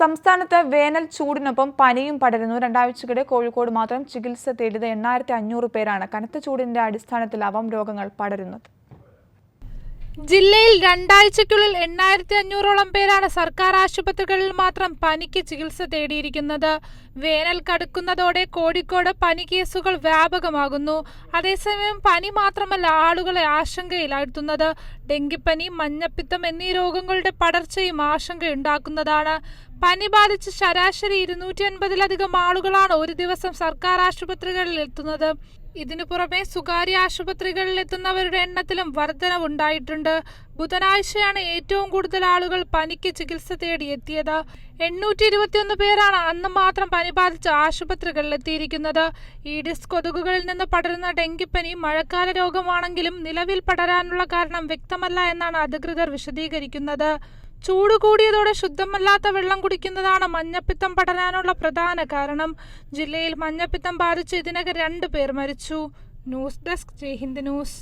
സംസ്ഥാനത്ത് വേനൽ ചൂടിനൊപ്പം പനിയും പടരുന്നു. രണ്ടാഴ്ചക്കിടെ കോഴിക്കോട് മാത്രം ചികിത്സ തേടിയത് എണ്ണായിരത്തി അഞ്ഞൂറ് പേരാണ്. കനത്ത ചൂടിന്റെ അടിസ്ഥാനത്തിൽ അവം രോഗങ്ങൾ പടരുന്നത്. ജില്ലയിൽ രണ്ടാഴ്ചയ്ക്കുള്ളിൽ എണ്ണായിരത്തി അഞ്ഞൂറോളം പേരാണ് സർക്കാർ ആശുപത്രികളിൽ മാത്രം പനിക്ക് ചികിത്സ തേടിയിരിക്കുന്നത്. വേനൽ കടുക്കുന്നതോടെ കോഴിക്കോട് പനി കേസുകൾ വ്യാപകമാകുന്നു. അതേസമയം പനി മാത്രമല്ല ആളുകളെ ആശങ്കയിലാഴ്ത്തുന്നത്. ഡെങ്കിപ്പനി മഞ്ഞപ്പിത്തം എന്നീ രോഗങ്ങളുടെ പടർച്ചയും ആശങ്കയുണ്ടാക്കുന്നതാണ്. പനി ബാധിച്ച് ശരാശരി ഇരുന്നൂറ്റി അൻപതിലധികം ആളുകളാണ് ഒരു ദിവസം സർക്കാർ ആശുപത്രികളിൽ എത്തുന്നത്. ഇതിനു പുറമെ സ്വകാര്യ ആശുപത്രികളിൽ എത്തുന്നവരുടെ എണ്ണത്തിലും വർധനവുണ്ടായിട്ടുണ്ട്. ബുധനാഴ്ചയാണ് ഏറ്റവും കൂടുതൽ ആളുകൾ പനിക്ക് ചികിത്സ തേടി എത്തിയത്. എണ്ണൂറ്റി ഇരുപത്തിയൊന്ന് പേരാണ് അന്ന് മാത്രം പനി ബാധിച്ച് ആശുപത്രികളിൽ എത്തിയിരിക്കുന്നത്. ഈഡിസ് കൊതുകുകളിൽ നിന്ന് പടരുന്ന ഡെങ്കിപ്പനി മഴക്കാല രോഗമാണെങ്കിലും നിലവിൽ പടരാനുള്ള കാരണം വ്യക്തമല്ല എന്നാണ് അധികൃതർ വിശദീകരിക്കുന്നത്. ചൂട് കൂടിയതോടെ ശുദ്ധമല്ലാത്ത വെള്ളം കുടിക്കുന്നതാണ് മഞ്ഞപ്പിത്തം പടരാനുള്ള പ്രധാന കാരണം. ജില്ലയിൽ മഞ്ഞപ്പിത്തം ബാധിച്ച് ഇതിനകം രണ്ടു പേർ മരിച്ചു. News desk Jaihind news.